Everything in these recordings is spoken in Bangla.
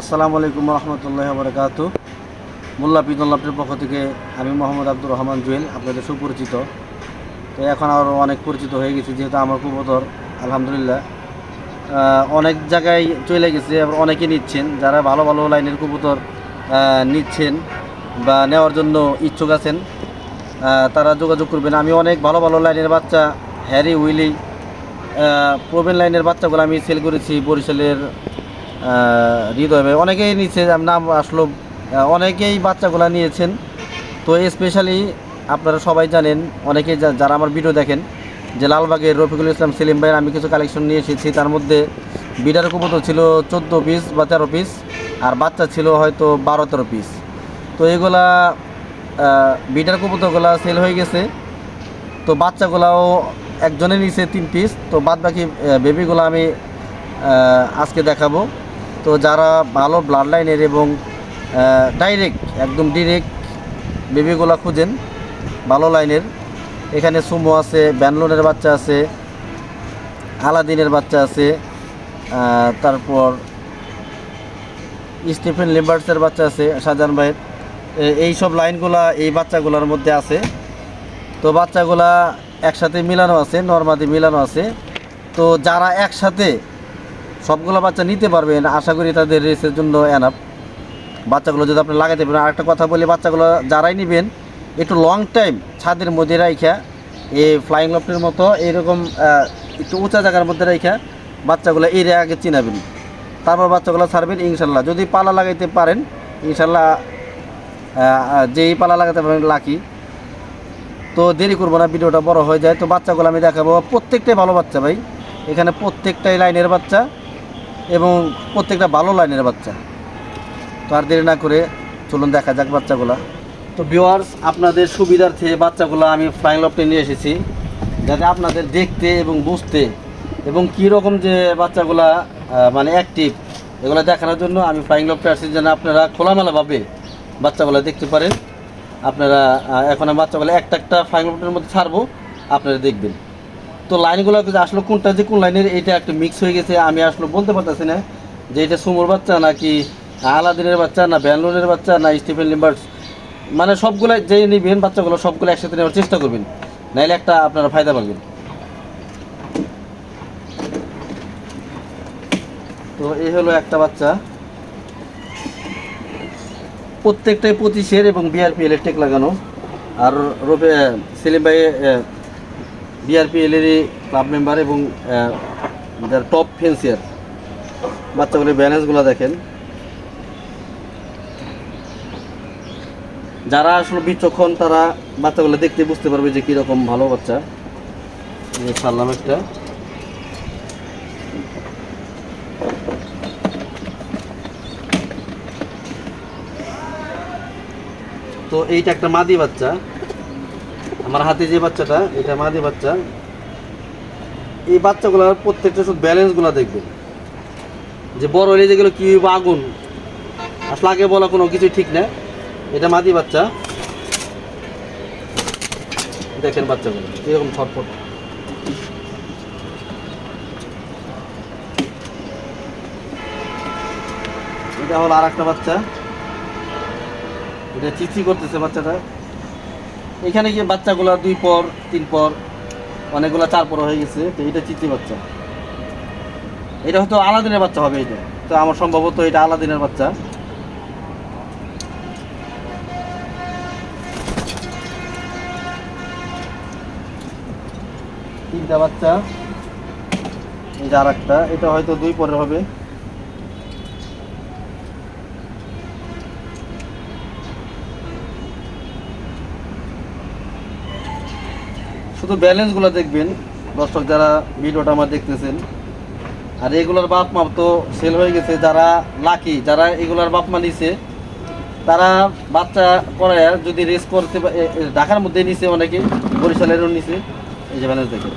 আসসালামু আলাইকুম রহমতুল্লাহ বরকাত মোল্লা পিদুল্লাপের পক্ষ থেকে আমি মোহাম্মদ আব্দুর রহমান জুয়েল, আপনাদের সুপরিচিত। তো এখন আরও অনেক পরিচিত হয়ে গেছি, যেহেতু আমার কবুতর, আলহামদুলিল্লাহ। অনেক জায়গায় চলে গেছে, আবার অনেকে নিচ্ছেন। যারা ভালো ভালো লাইনের কবুতর নিচ্ছেন বা নেওয়ার জন্য ইচ্ছুক আছেন তারা যোগাযোগ করবেন। আমি অনেক ভালো ভালো লাইনের বাচ্চা, হ্যারি উইলি প্রবীণ লাইনের বাচ্চাগুলো আমি সেল করেছি বরিশালের হৃদয় অনেকেই নিচ্ছে নাম আসলো অনেকেই বাচ্চাগুলো নিয়েছেন। তো স্পেশালি আপনারা সবাই জানেন, অনেকে যারা আমার ভিডিও দেখেন, যে লালবাগের রফিকুল ইসলাম সেলিম ভাইয়ের আমি কিছু কালেকশন নিয়ে এসেছি। তার মধ্যে বিডার কবুতর ছিল চোদ্দ পিস বা তেরো পিস আর বাচ্চা ছিল হয়তো বারো তেরো পিস তো এগুলা বিডার কবুতরগুলা সেল হয়ে গেছে। তো বাচ্চাগুলাও একজনে নিচে তিন পিস তো বাদ বাকি বেবিগুলো আমি আজকে দেখাবো। তো যারা ভালো ব্লাড লাইনের এবং ডাইরেক্ট একদম ডিরেক্ট বেবিগুলো খুঁজেন, ভালো লাইনের এখানে সুমো আছে, ব্যানলোনের বাচ্চা আছে, আলাদিনের বাচ্চা আছে তারপর স্টিফেন লিম্বার্টসের বাচ্চা আছে, শাহজাহান ভাইয়ের। এই সব লাইনগুলা এই বাচ্চাগুলোর মধ্যে আছে। তো বাচ্চাগুলা একসাথে মিলানো আছে, নর্মাদি মিলানো আছে। তো যারা একসাথে সবগুলো বাচ্চা নিতে পারবেন, আশা করি তাদের রেসের জন্য এনাফ বাচ্চাগুলো যদি আপনি লাগাতে পারেন, আরেকটা কথা বলি, বাচ্চাগুলো যারাই নেবেন, একটু লং টাইম ছাদের মধ্যে রাইখা এই ফ্লাইং লফটের মতো এরকম একটু উঁচা জায়গার মধ্যে রাইখা, বাচ্চাগুলো এর আগে চিনাবেন। তারপর বাচ্চাগুলো ছাড়বেন, ইনশাল্লাহ। যদি পালা লাগাইতে পারেন, ইনশাল্লাহ যেই পালা লাগাতে পারেন লাকি তো দেরি করব না, ভিডিওটা বড় হয়ে যায়। তো বাচ্চাগুলো আমি দেখাবো। প্রত্যেকটাই ভালো বাচ্চা ভাই। এখানে প্রত্যেকটাই লাইনের বাচ্চা। এবং প্রত্যেকটা ভালো লাইনের বাচ্চা। তো আর দেরি না করে চলুন দেখা যাক বাচ্চাগুলা। তো ভিওয়ার্স আপনাদের সুবিধার্থে বাচ্চাগুলো আমি ফ্লাইং লফটে নিয়ে এসেছি। যাতে আপনাদের দেখতে এবং বুঝতে এবং কী রকম যে বাচ্চাগুলা মানে অ্যাক্টিভ এগুলো দেখানোর জন্য আমি ফ্লাইং লফটে আসছি যেন আপনারা খোলামেলাভাবে বাচ্চাগুলো দেখতে পারেন। আপনারা এখন বাচ্চাগুলো একটা একটা ফ্লাইং লফটের মধ্যে ছাড়বো, আপনারা দেখবেন। তো লাইনগুলো আসলে কোনটা যে কোন লাইনের, এটা একটা মিক্স হয়ে গেছে। আমি আসলে বলতে পারতেছি না যে এটা সুমোর বাচ্চা নাকি আলাদিনের বাচ্চা না ব্যানলোনের বাচ্চা না স্টিফেন লিম্বার্স মানে সবগুলো যে নেবেন বাচ্চাগুলো, সবগুলো একসাথে নেওয়ার চেষ্টা করবেন। নাইলে একটা আপনারা ফায়দা পাবেন। তো এই হলো একটা বাচ্চা। প্রত্যেকটাই পঁচিশের এবং বিআরপিএল এর টেক লাগানো। আর রবে সেলিম ভাই বিআরপিএল এরই ক্লাব মেম্বার এবং যার টপ ফেন্সিয়ার বাচ্চাগুলোর ব্যালেন্সগুলো দেখেন। যারা আসলে বিচক্ষণ, তারা বাচ্চাগুলো দেখতে বুঝতে পারবে যে কীরকম ভালো বাচ্চা। ছাড়লাম একটা। তো এইটা একটা মাদি বাচ্চা। আমার হাতে যে বাচ্চাটা, এটা মাদি বাচ্চা, এই বাচ্চাগুলোর প্রত্যেকটা শুধু ব্যালেন্সগুলো দেখবেন। যে বড় হলে যেগুলো কি আগুন। আসলে আগে বলা কোনো কিছু ঠিক না। এটা মাদি বাচ্চা। দেখেন বাচ্চাগুলো এরকম ছটফট। এটা হলো আর একটা বাচ্চা। এটা চিচি করতেছে বাচ্চাটা। এখানে গিয়ে বাচ্চাগুলো দুই পর, তিন পর, অনেকগুলো চার পর হয়ে গেছে, তো এটা চিচি বাচ্চা। এটা হয়তো আলাদিনের বাচ্চা হবে এটা। তো আমার সম্ভবত এটা আলাদিনের বাচ্চা। তিনটা বাচ্চা। এটা আর একটা এটা হয়তো দুই পরের হবে। শুধু ব্যালেন্সগুলো দেখবেন, দর্শক যারা ভিডিওটা আমার দেখতেছেন, আর এগুলোর বাপ মাপ তো সেল হয়ে গেছে, যারা লাকি যারা এগুলার বাপ মা নিছে, তারা বাচ্চা করায় যদি রেস করতে ঢাকার মধ্যে নিছে অনেকে বরিশালেরও নিছে, এই যে ব্যালেন্স দেখে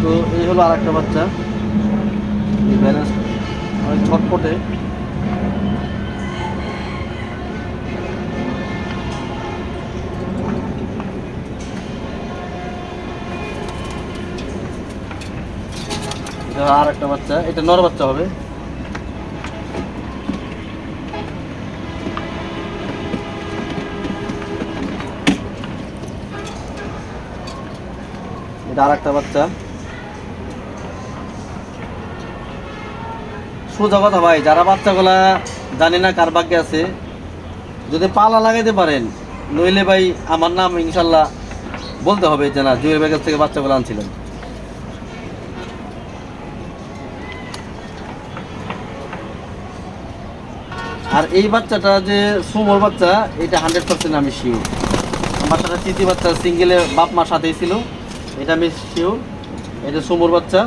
তো এই হলো আর একটা বাচ্চা, এই ব্যালেন্স অনেক ছটপটে। আর একটা বাচ্চা, এটা নর বাচ্চা হবে। এটা আর একটা বাচ্চা। সোজা কথা ভাই, যারা বাচ্চাগুলা জানি না কার ভাগ্যে আছে, যদি পালা লাগাইতে পারেন, নইলে ভাই আমার নাম ইনশাল্লাহ বলতে হবে যে না জুয়ের ব্যাগের থেকে বাচ্চাগুলো আনছিলেন। আর এই বাচ্চাটা যে সুমোর বাচ্চা, এটা হান্ড্রেড পার্সেন্ট আমি শিওর বাচ্চাটা চিতি বাচ্চা সিঙ্গেলে বাপ মার সাথেই ছিল। এটা আমি শিওর এটা সুমোর বাচ্চা।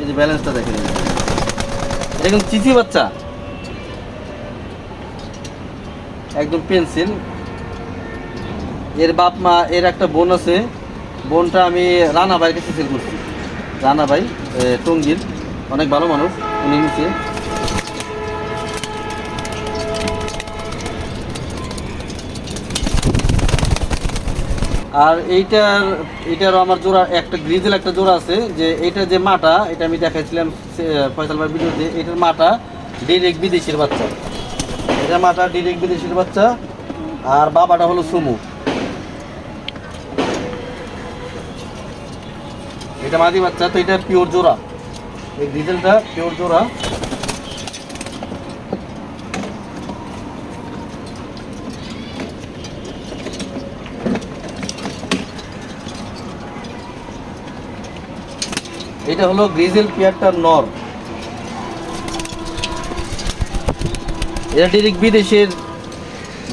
এই যে ব্যালেন্সটা দেখেন। এটা কিন্তু চিচি বাচ্চা। একদম পেন্সিল এর বাপ মা, এর একটা বোন আছে। বোনটা আমি রানা ভাইয়ের কাছে সেল করছি। রানা ভাই টঙ্গির, অনেক ভালো মানুষ, উনি নিচে। আর এইটার এইটারও আমার জোড়া, একটা গ্রিজেল, একটা জোড়া আছে, যে এইটা যে মাটা, এটা আমি দেখাইছিলাম ফয়সাল ভাই ভিডিওতে, এটার মাটা ডিরেক্ট বিদেশির বাচ্চা। এটা মাটা ডিরেক্ট বিদেশির বাচ্চা, আর বাবাটা হলো সুমু। এটা মাদি বাচ্চা, তো এটা পিওর জোড়া। এই গ্রিজেলটা পিওর জোড়া। এটা হলো গ্রিজেল পিয়ারটার নর এটা ডিরেক্ট বিদেশের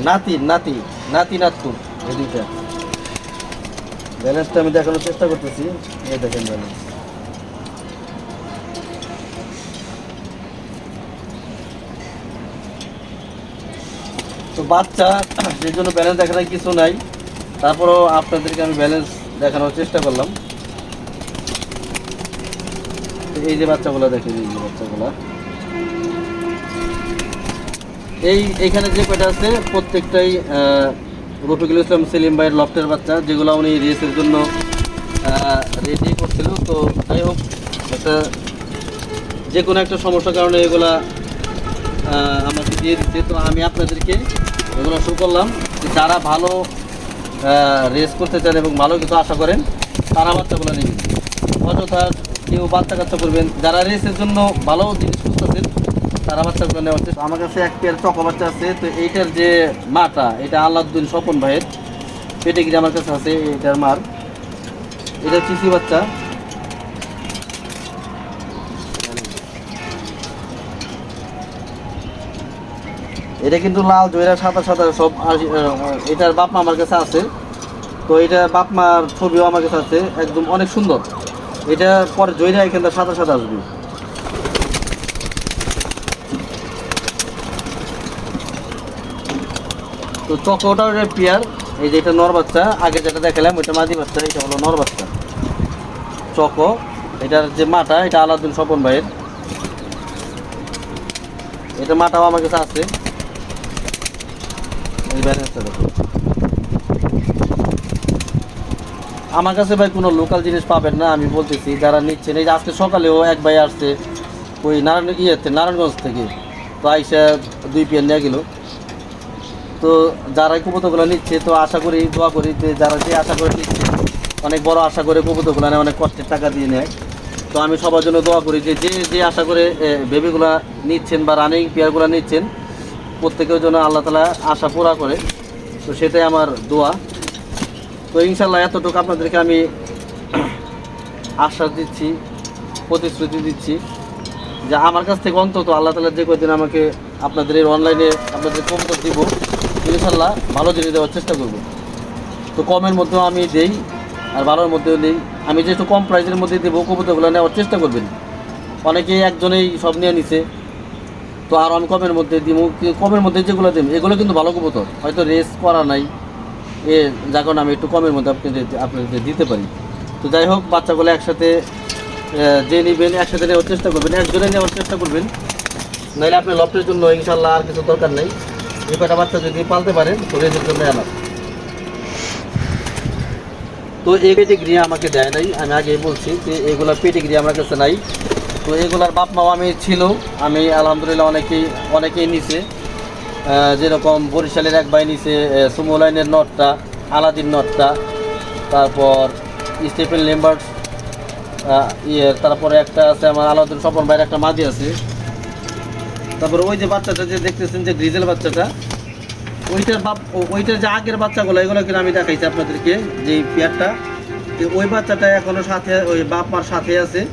নাতি নাতি নাতি নাতুর এই ব্যালেন্সটা আমি দেখানোর চেষ্টা করতেছি। দেখেন তো বাচ্চা, সেই জন্য ব্যালেন্স দেখানোর কিছু নাই। তারপরেও আপনাদেরকে আমি ব্যালেন্স দেখানোর চেষ্টা করলাম। এই যে বাচ্চাগুলো দেখেন, এই যে বাচ্চাগুলো। এই এখানে যে কয়টা আছে, প্রত্যেকটাই রফিকুল ইসলাম সেলিম ভাইয়ের লফটের বাচ্চা, যেগুলো উনি রেসের জন্য রেডি করছিল, তো যাই হোক একটা যে কোনো একটা সমস্যার কারণে এগুলা আমাকে দিয়ে দিচ্ছে। তো আমি আপনাদেরকে এগুলো শুরু করলাম যে যারা ভালো রেস করতে চান এবং ভালো কিছু আশা করেন, তারা বাচ্চাগুলো নেবেন অযথা কেউ বাচ্চা কাচ্চা করবেন। যারা রেসের জন্য ভালো জিনিস খুঁজতেছেন, তারা বাচ্চাগুলো নেওয়ার চেষ্টা আমার কাছে এক পেয়ার চকো বাচ্চা আছে, তো এইটার যে মাটা, এটা আল্লাউদ্দিন স্বপন ভাইয়ের পেটে গিয়ে আমার কাছে আছে এটার মার। এটা চিসি বাচ্চা। এটা কিন্তু লাল জয়রা সাদা সাদা সব এটার বাপ মা আমার কাছে আছে। তো এটা বাপ মার ছবিও আমার কাছে আছে, একদম অনেক সুন্দর। এটা পরে জয়রা এখানটা সাদা সাদা আসবে। তো চকোটার পেয়ার। এই যে এটা নর বাচ্চা, আগে যেটা দেখালাম, ওইটা মাদি বাচ্চা, এটা হলো নর বাচ্চা। চকো, এটার যে মাটা, এটা আলাদিন স্বপন ভাইয়ের। এটা মাটাও আমার কাছে আছে। আমার কাছে ভাই কোনো লোকাল জিনিস পাবেন না, আমি বলতেছি, যারা নিচ্ছেন। এই যে আজকে সকালেও এক ভাই আসছে ওই নারায়ণ ইয়েতে, নারায়ণগঞ্জ থেকে। তো আইসা দুই পিয়ার নিয়ে গেল। তো যারা কবুতরগুলো নিচ্ছে, তো আশা করি, দোয়া করি যে যারা যে আশা করে নিচ্ছে, অনেক বড় আশা করে কবুতরগুলো নেয় অনেক কষ্টের টাকা দিয়ে নেয়। তো আমি সবার জন্য দোয়া করি যে যে যে আশা করে বেবিগুলা নিচ্ছেন বা রানিং পেয়ারগুলো নিচ্ছেন, প্রত্যেকের জন্য আল্লাহ তালা আশা পুরা করে। তো সেটাই আমার দোয়া। তো ইনশাল্লাহ এতটুকু আপনাদেরকে আমি আশ্বাস দিচ্ছি, প্রতিশ্রুতি দিচ্ছি যে আমার কাছ থেকে অন্তত আল্লাহ তালা যে কদিন আমাকে আপনাদের এই অনলাইনে আপনাদের কম্পিউটার দিব ইনশাল্লাহ ভালো জিনিস দেওয়ার চেষ্টা করব। তো কমের মধ্যেও আমি দেই, আর ভালোর মধ্যেও দিই। আমি যেহেতু কম প্রাইসের মধ্যে দেবো, কবুতরগুলো নেওয়ার চেষ্টা করবেন। অনেকেই একজনেই সব নিয়ে নিছে। তো আর আমি কমের মধ্যে দিব কমের মধ্যে যেগুলো দেব, এগুলো কিন্তু ভালো কবুতর। হয়তো রেস করা নাই, এ যার কারণে আমি একটু কমের মধ্যে আপনাদের আপনাদের দিতে পারি। তো যাই হোক, বাচ্চাগুলো একসাথে যে নেবেন, একসাথে নেওয়ার চেষ্টা করবেন, একজনে নেওয়ার চেষ্টা করবেন। নাহলে আপনি লফটের জন্য ইনশাল্লাহ আর কিছু দরকার নেই। এই বাচ্চা যদি পালতে পারেন তো রেসের জন্য আনা তো এই পেটিগ্রি আমাকে দেয় নাই। আমি আগে বলছি যে এগুলোর পেটিগ্রি আমার কাছে নাই। তো এগুলার বাপ মাও আমি ছিল। আমি আলহামদুলিল্লাহ অনেকেই অনেকেই নিছে। যেরকম বরিশালের এক ভাই নিছে সুমো লাইনের নটটা আলাদিন নটটা, তারপর স্টিফেন লেম্বার্ট ইয়ে তারপরে একটা আছে আমার আলাউদ্দিন স্বপন ভাইয়ের একটা মাদি আছে। তারপরে ওই যে বাচ্চাটা যে দেখতেছেন যে গ্রিজেল বাচ্চাটা, ওইটার বাপ ওইটার যে আগের বাচ্চাগুলো, এগুলো কিন্তু আমি দেখাইছি আপনাদেরকে, যে পেয়ারটা। ওই বাচ্চাটা এখনও সাথে, ওই বাপ মার সাথে আছে।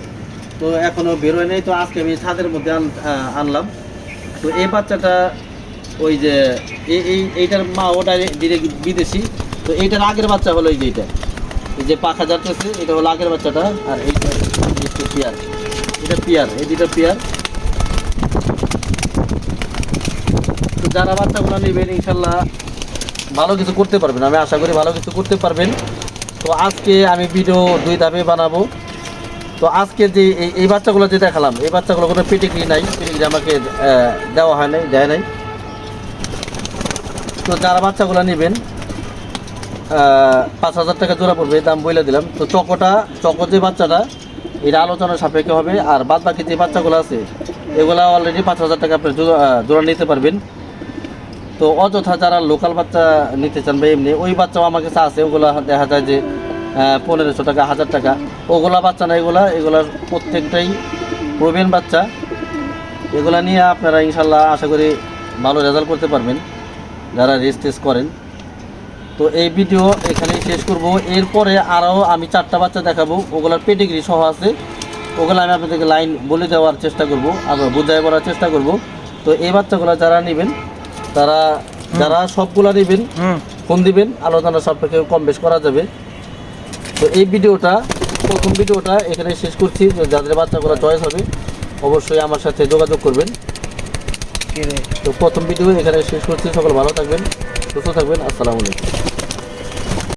তো এখনও বেরোয় নেই, তো আজকে আমি ছাদের মধ্যে আন- আনলাম। তো এই বাচ্চাটা ওই যে এই এই- এইটার মা ওটা ডিরেক্ট বিদেশি। তো এইটার আগের বাচ্চা হলো এই যে এইটা এই যে পাখা যাচ্ছে, এটা হলো আগের বাচ্চাটা, আর এইটা পিয়ার। এটা পিয়ার, এই দুটো পিয়ার। যারা বাচ্চাগুলো নেবেন, ইনশাল্লাহ ভালো কিছু করতে পারবেন। আমি আশা করি ভালো কিছু করতে পারবেন। তো আজকে আমি ভিডিও দুই ধাপে বানাবো। তো আজকে যে এই বাচ্চাগুলো যে দেখালাম, এই বাচ্চাগুলো কোনো পেটিগ্রি নাই। পেটিগ্রি আমাকে দেওয়া হয় নাই, দেয় নাই। তো যারা বাচ্চাগুলো নেবেন পাঁচ হাজার টাকা জোড়া পড়বে, দাম বলে দিলাম। তো চকোটা, চকো যে বাচ্চাটা, এটা আলোচনার সাপেক্ষে হবে। আর বাদ বাকি যে বাচ্চাগুলো আছে, এগুলো অলরেডি পাঁচ হাজার টাকা আপনি জোড়া নিতে পারবেন। তো অযথা যারা লোকাল বাচ্চা নিতে চান বা এমনি, ওই বাচ্চাও আমার কাছে আছে, ওগুলো দেখা যায় যে পনেরোশো টাকা, হাজার টাকা। ওগুলা বাচ্চা না, এগুলা, এগুলার প্রত্যেকটাই প্রবীণ বাচ্চা। এগুলা নিয়ে আপনারা ইনশাল্লাহ আশা করি ভালো রেজাল্ট করতে পারবেন, যারা রেস টেস্ট করেন। তো এই ভিডিও এখানেই শেষ করব। এরপরে আরও আমি চারটা বাচ্চা দেখাবো, ওগুলার পেডিগ্রি সহ আছে। ওগুলো আমি আপনাদেরকে লাইন বলে দেওয়ার চেষ্টা করব, আবার বুঝাই বলার চেষ্টা করব। তো এই বাচ্চাগুলো যারা নেবেন তারা যারা সবগুলা নেবেন কোন ফোন দিবেন আলোচনা সাপেক্ষে কম বেশ করা যাবে। তো এই ভিডিওটা প্রথম ভিডিওটা এখানে শেষ করছি। যাদের বাচ্চাগুলো চয়েস হবে অবশ্যই আমার সাথে যোগাযোগ করবেন। তো প্রথম ভিডিও এখানে শেষ করছি। সকল ভালো থাকবেন সুস্থ থাকবেন। আসসালামু আলাইকুম।